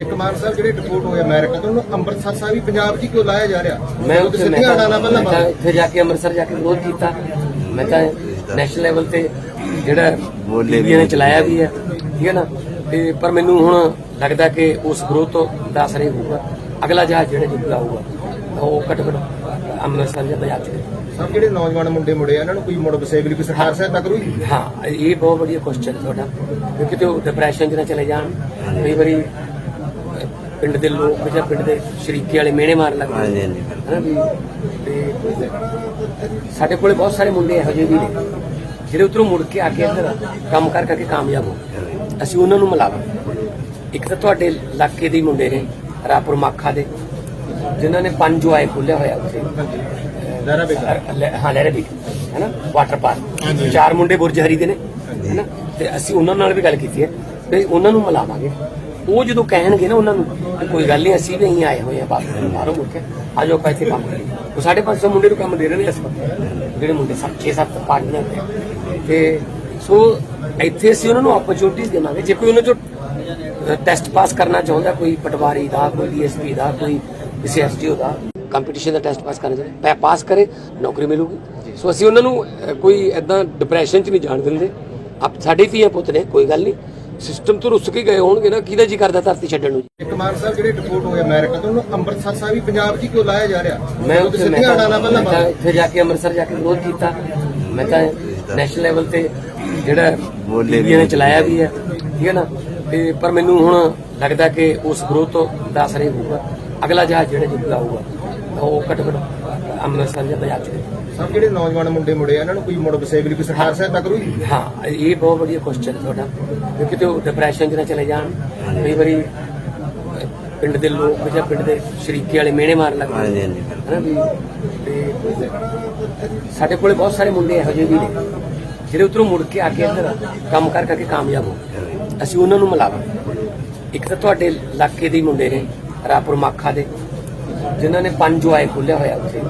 ਕੁਮਾਰ ਸਾਹਿਬ ਜਿਹੜੇ ਡਿਪੋਰਟ ਹੋਏ ਅਮਰੀਕਾ ਤੋਂ ਉਹਨੂੰ ਅੰਮ੍ਰਿਤਸਰ ਸਾਹਿਬ ਵੀ ਪੰਜਾਬ 'ਚ ਹੀ ਕਿਉਂ ਲਾਇਆ ਜਾ ਰਿਹਾ? ਮੈਂ ਉਹ ਉੱਥੇ ਮੈਂ ਸਿੱਧੀਆਂ ਤਾਂ ਪਹਿਲਾਂ ਮੈਂ ਤਾਂ ਜਾ ਕੇ ਅੰਮ੍ਰਿਤਸਰ ਜਾ ਕੇ ਵਿਰੋਧ ਕੀਤਾ। ਮੈਂ ਤਾਂ ਨੈਸ਼ਨਲ ਲੈਵਲ ਤੇ ਜਿਹੜਾ ਬੀਬੀਆਂ ਨੇ ਚਲਾਇਆ ਵੀ ਹੈ ਠੀਕ ਹੈ ਨਾ? ਤੇ ਪਰ ਮੈਨੂੰ ਹੁਣ ਲੱਗਦਾ ਕਿ ਉਸ ਵਿਰੋਧ ਤੋਂ ਦਾ ਅਸਰ ਇਹ ਹੋਊਗਾ। ਅਗਲਾ ਜਹਾਜ਼ ਜਿਹੜਾ ਨਿਕਲਾ ਹੋਊਗਾ ਉਹ ਘੱਟ ਘੱਟ ਅੰਮ੍ਰਿਤਸਰ ਜਾਂ ਪੰਜਾਬ ਚ ਸਭ ਜਿਹੜੇ ਨੌਜਵਾਨ ਮੁੰਡੇ ਮੁੰਡੇ ਆ, ਇਹਨਾਂ ਨੂੰ ਕੋਈ ਮੁੜ ਵਸੇਬਲੀ ਕੋਈ ਸਰਕਾਰ ਸਹਾਇਤਾ ਕਰੂਗੀ ਹਾਂ ਇਹ ਬਹੁਤ ਵਧੀਆ ਕੁਐਸਚਨ ਤੁਹਾਡਾ। ਕਿਉਂਕਿ ਤੇ ਉਹ ਡਿਪਰੈਸ਼ਨ 'ਚ ਨਾ ਚਲੇ ਜਾਣ। ਕਈ ਵਾਰੀ ਪਿੰਡ ਦੇ ਲੋਕ ਜਾਂ ਪਿੰਡ ਦੇ ਸ਼ਰੀਕੇ ਵਾਲੇ ਮਿਹਣੇ ਮਾਰਨ ਲੱਗ ਹਾਂਜੀ, ਜਾਂਦੇ ਹਾਂਜੀ। ਹਨਾ ਵੀ ਤੇ ਸਾਡੇ ਕੋਲੇ ਬਹੁਤ ਸਾਰੇ ਮੁੰਡੇ ਇਹੋ ਜਿਹੇ ਵੀ ਨੇ। ਜਿਹੜੇ ਉਧਰੋਂ ਮੁੜ ਕੇ ਆ ਕੇ ਇੱਧਰ ਕੰਮ ਕਰ ਕਰਕੇ ਕਾਮਯਾਬ ਹੋ ਗਏ। ਅਸੀਂ ਉਹਨਾਂ ਨੂੰ ਮਿਲਾਵਾਂਗੇ ਇੱਕ ਤਾਂ ਤੁਹਾਡੇ ਇਲਾਕੇ ਦੇ ਹੀ ਮੁੰਡੇ ਨੇ ਰਾਪੁਰ ਮਾਖਾ ਦੇ ਜਿਨ੍ਹਾਂ ਨੇ ਪੰਜ ਆਏ ਖੋਲਿਆ ਹੋਇਆ ਉੱਥੇ। ਦਾਰਾ ਬੇਕਾਰ ਲੈ- ਹਾਂ ਲਹਿਰੇ ਵੀ ਹੈਨਾ ਵਾਟਰ ਪਾਰਕ। ਚਾਰ ਮੁੰਡੇ ਬੁਰਜ ਹਰੀ ਦੇ ਨੇ ਹੈਨਾ ਤੇ ਅਸੀਂ ਉਹਨਾਂ ਨਾਲ ਵੀ ਗੱਲ ਕੀਤੀ ਹੈ। ਤੇ ਉਹਨਾਂ ਨੂੰ ਮਿਲਾਵਾਂਗੇ। ਉਹ ਜਦੋਂ ਕਹਿਣਗੇ ਨਾ ਉਹਨਾਂ ਨੂੰ ਕੋਈ ਗੱਲ ਨਹੀਂ ਅਸੀਂ ਵੀ ਆਏ ਹੋਏ ਆ ਬਾਹਰ ਬਾਹਰੋਂ ਮੁੜ ਕੇ। ਆਜੋ ਆਪਾਂ ਇੱਥੇ ਕੰਮ ਕਰੀਏ। ਉਹ 550 ਮੁੰਡੇ ਨੂੰ ਕੰਮ ਦੇ ਰਹੇ ਨੇ ਇਸ ਵਕਤ ਜਿਹੜੇ ਮੁੰਡੇ 6-7 ਪਾਰਟਨਰ ਨੇ। ਤੇ ਸੋ ਇੱਥੇ ਅਸੀਂ ਉਹਨਾਂ ਨੂੰ ਓਪਰਚੁਨਿਟੀਜ਼ ਦੇਵਾਂਗੇ। ਜੇ ਕੋਈ ਉਹਨਾਂ ਚੋਂ ਟੈਸਟ ਪਾਸ ਕਰਨਾ ਚਾਹੁੰਦਾ ਕੋਈ ਪਟਵਾਰੀ ਦਾ ਕੋਈ ਡੀਐਸਪੀ ਦਾ ਕੋਈ ਕਿਸੇ ਐਸਟੀਓ ਦਾ ਕੰਪੀਟੀਸ਼ਨ ਦਾ ਟੈਸਟ ਪਾਸ ਕਰਨਾ ਚਾਹੁੰਦਾ ਪਾਸ ਕਰੇ ਨੌਕਰੀ ਮਿਲੂਗੀ। ਸੋ ਅਸੀਂ ਉਹਨਾਂ ਨੂੰ ਕੋਈ ਐਦਾਂ ਡਿਪਰੈਸ਼ਨ 'ਚ ਨਹੀਂ ਜਾਣ ਦਿੰਦੇ। ਆਪ ਸਾਡੇ ਧੀਆਂ ਪੁੱਤ ਨੇ ਕੋਈ ਗੱਲ ਨਹੀਂ ਸਿਸਟਮ ਤੋਂ ਰੁੱਸ ਕੇ ਗਏ ਹੋਣਗੇ ਨਾ ਕਿਹਦਾ ਜੀ ਕਰਦਾ ਧਰਤੀ ਛੱਡਣ ਨੂੰ ਕੁਮਾਰ ਸਾਹਿਬ ਜਿਹੜੇ ਡਿਪੋਰਟ ਹੋਏ ਅਮਰੀਕਾ ਤੋਂ ਉਹਨੂੰ ਅੰਮ੍ਰਿਤਸਰ ਸਾਹਿਬ ਵੀ ਪੰਜਾਬ 'ਚ ਹੀ ਕਿਉਂ ਲਾਇਆ ਜਾ ਰਿਹਾ? ਮੈਂ ਉੱਥੇ ਮੈਂ ਤਾਂ ਉੱਥੇ ਜਾ ਕੇ ਅੰਮ੍ਰਿਤਸਰ ਜਾ ਕੇ ਵਿਰੋਧ ਕੀਤਾ। ਮੈਂ ਤਾਂ ਨੈਸ਼ਨਲ ਲੈਵਲ ਤੇ ਜਿਹੜਾ ਬੀਬੀਆਂ ਨੇ ਚਲਾਇਆ ਵੀ ਹੈ ਠੀਕ ਹੈ ਨਾ? ਤੇ ਪਰ ਮੈਨੂੰ ਹੁਣ ਲੱਗਦਾ ਕਿ ਉਸ ਵਿਰੋਧ ਤੋਂ ਦਾ ਅਸਰ ਇਹ ਹੋਊਗਾ। ਅਗਲਾ ਜਹਾਜ਼ ਜਿਹੜਾ ਨਿਕਲਾ ਹੋਊਗਾ ਉਹ ਘੱਟ ਘੱਟ ਅੰਮ੍ਰਿਤਸਰ ਜਾਂ ਪੰਜਾਬ ਚ ਸਭ ਜਿਹੜੇ ਨੌਜਵਾਨ ਮੁੰਡੇ ਮੁੰਡੇ ਆ, ਇਹਨਾਂ ਨੂੰ ਕੋਈ ਮੁੜ ਵਸੇਬਲੀ ਕੋਈ ਸਰਕਾਰ ਸਹਾਇਤਾ ਕਰੂਗੀ? ਹਾਂ ਇਹ ਬਹੁਤ ਵਧੀਆ ਕੁਐਸਚਨ ਹੈ ਤੁਹਾਡਾ। ਕਿਉਂਕਿ ਉਹ ਡਿਪਰੈਸ਼ਨ 'ਚ ਨਾ ਚਲੇ ਜਾਣ। ਕਈ ਵਾਰੀ ਪਿੰਡ ਦੇ ਲੋਕ ਜਾਂ ਪਿੰਡ ਦੇ ਸ਼ਰੀਕੇ ਵਾਲੇ ਮਿਹਣੇ ਮਾਰਨ ਲੱਗ ਹਾਂਜੀ, ਜਾਂਦੇ ਹਾਂਜੀ। ਹਨਾ ਵੀ ਤੇ ਸਾਡੇ ਕੋਲੇ ਬਹੁਤ ਸਾਰੇ ਮੁੰਡੇ ਇਹੋ ਜਿਹੇ ਵੀ ਨੇ ਜਿਹੜੇ ਉਧਰੋਂ ਮੁੜ ਕੇ ਆ ਕੇ ਇੱਧਰ ਕੰਮ ਕਰ ਕਰਕੇ ਕਾਮਯਾਬ ਹੋ। ਅਸੀਂ ਉਹਨਾਂ ਨੂੰ ਮਿਲਾਵਾਂਗੇ ਇੱਕ ਤਾਂ ਤੁਹਾਡੇ ਇਲਾਕੇ ਦੇ ਮੁੰਡੇ ਨੇ ਰਾਪੁਰ ਮਾਖਾ ਦੇ। ਜਿਨ੍ਹਾਂ ਨੇ ਪੰਜ ਆਏ ਖੋਲਿਆ ਹੋਇਆ ਉੱਥੇ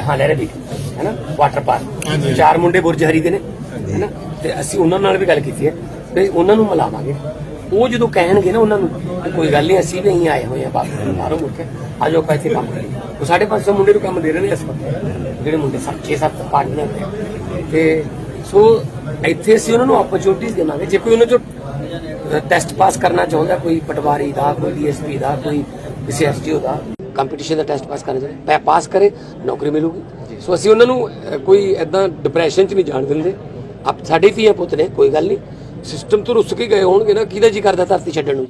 ਹਾਂ ਲਹਿਰੇ ਵੀ ਹੈਨਾ ਵਾਟਰ ਪਾਰਕ ਚਾਰ ਮੁੰਡੇ ਬੁਰਜ ਹਰੀ ਦੇ ਨੇ ਹੈਨਾ ਤੇ ਅਸੀਂ ਉਹਨਾਂ ਨਾਲ ਵੀ ਗੱਲ ਕੀਤੀ ਹੈ ਤੇ ਉਹਨਾਂ ਨੂੰ ਮਿਲਾਵਾਂਗੇ ਉਹ ਜਦੋਂ ਕਹਿਣਗੇ ਨਾ ਉਹਨਾਂ ਨੂੰ ਕੋਈ ਗੱਲ ਨਹੀਂ ਅਸੀਂ ਵੀ ਆਏ ਹੋਏ ਆ ਬਾਹਰ ਬਾਹਰੋਂ ਮੁੜ ਆਜੋ ਆਪਾਂ ਇੱਥੇ ਕੰਮ ਕਰੀਏ ਉਹ 550 ਮੁੰਡੇ ਨੂੰ ਕੰਮ ਦੇ ਰਹੇ ਨੇ ਇਸ ਵਕਤ ਜਿਹੜੇ ਮੁੰਡੇ 6-7 ਪਾਰਟਨਰ ਨੇ ਤੇ ਸੋ ਇੱਥੇ ਅਸੀਂ ਉਹਨਾਂ ਨੂੰ ਓਪਰਚੁਨਿਟੀਜ਼ ਦੇਵਾਂਗੇ ਜੇ ਕੋਈ ਉਹਨਾਂ ਚੋਂ ਟੈਸਟ ਪਾਸ ਕਰਨਾ ਚਾਹੁੰਦਾ ਕੋਈ ਪਟਵਾਰੀ ਦਾ ਕੋਈ ਡੀਐਸਪੀ ਦਾ ਕੋਈ ਕਿਸੇ ਐਸਟੀਓ ਦਾ ਕੰਪੀਟੀਸ਼ਨ ਦਾ ਟੈਸਟ ਪਾਸ ਕਰਨਾ ਚਾਹੁੰਦਾ ਪਾਸ ਕਰੇ ਨੌਕਰੀ ਮਿਲੂਗੀ। ਸੋ ਅਸੀਂ ਉਹਨਾਂ ਨੂੰ ਕੋਈ ਐਦਾਂ ਡਿਪਰੈਸ਼ਨ 'ਚ ਨਹੀਂ ਜਾਣ ਦਿੰਦੇ। ਆਪ ਸਾਡੇ ਧੀਆਂ ਪੁੱਤ ਨੇ ਕੋਈ ਗੱਲ ਨਹੀਂ। ਸਿਸਟਮ ਤੋਂ ਰੁੱਸ ਕੇ ਗਏ ਹੋਣਗੇ ਨਾ ਕਿਹਦਾ ਜੀ ਕਰਦਾ ਧਰਤੀ ਛੱਡਣ ਨੂੰ?